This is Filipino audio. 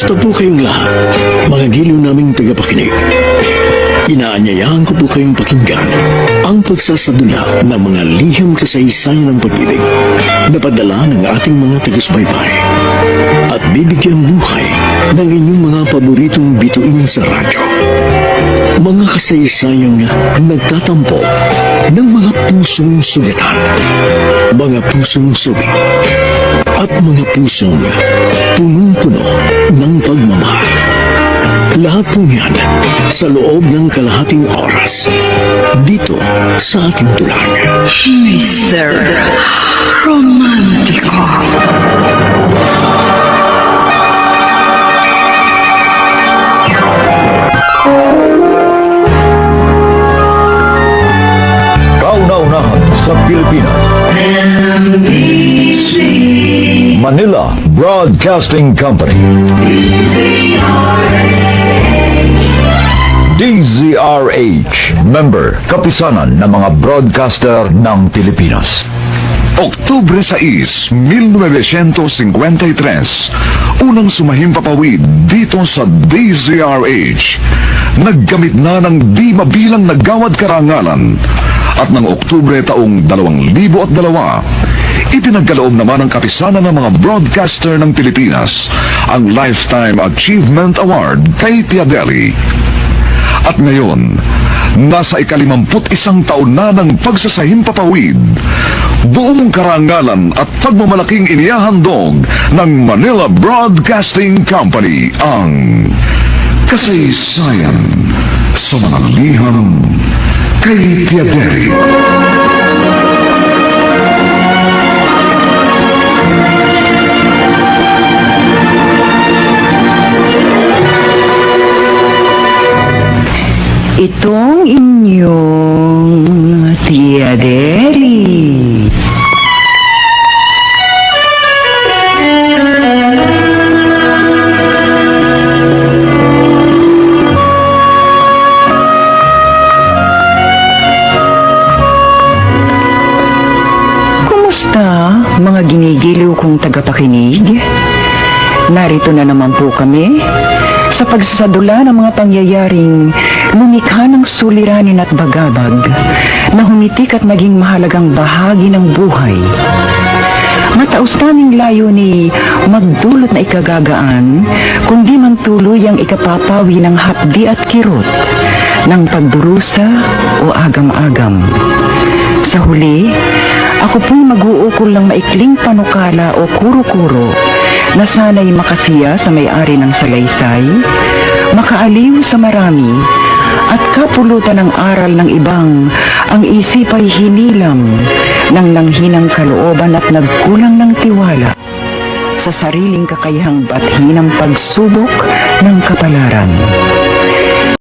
Kumusta po kayong lahat, mga giliw naming tagapakinig? Inaanyayahan ko po kayong pakinggan ang pagsasadula ng mga liham kasaysayan ng pag-ibig na padala ng ating mga tagasbaybay at bibigyan buhay ng inyong mga paboritong bituin sa radyo. Mga kasaysayang nagtatampo ng mga pusong sugatan, mga pusong sugi, at mga pusong punong-puno ng pagmamahal. Lahat po yan sa loob ng kalahating oras dito sa ating tulang. Mr. Romantico. Kauna-unahan sa Pilipinas. Manila Broadcasting Company. DZRH, member, kapisanan ng mga broadcaster ng Pilipinas. Oktubre 6, 1953, unang sumahimpapawid dito sa DZRH. Naggamit na ng di mabilang nagawad karangalan. At ng Oktubre taong 2002, ipinagkaloob naman ng kapisanan ng mga broadcaster ng Pilipinas ang Lifetime Achievement Award kay Tiadeli. At ngayon, nasa ikalimamput isang taon na ng pagsasahimpapawid, buong karangalan at pagmamalaking inihahandog ng Manila Broadcasting Company ang kasaysayan sa mga liham kay Tiaderi. Itong inyong Tia Deri. Kumusta, mga ginigiliw kong tagapakinig? Narito na naman po kami sa pagsasadula ng mga pangyayaring lumikha ng suliranin at bagabag na humitik at naging mahalagang bahagi ng buhay. Mataos naming layo ni magdulot na ikagagaan, kundi man tuluyang ikapapawi ng hapdi at kirot ng pagdurusa o agam-agam. Sa huli, ako po'y mag-uukol ng maikling panukala o kuro-kuro na sana'y makasiya sa may-ari ng salaysay, makaaliw sa marami, at kapulutan ng aral ng ibang ang isip ay hinilam ng nanghinang kalooban at nagkulang ng tiwala sa sariling kakayahang bathi ng pagsubok ng kapalaran.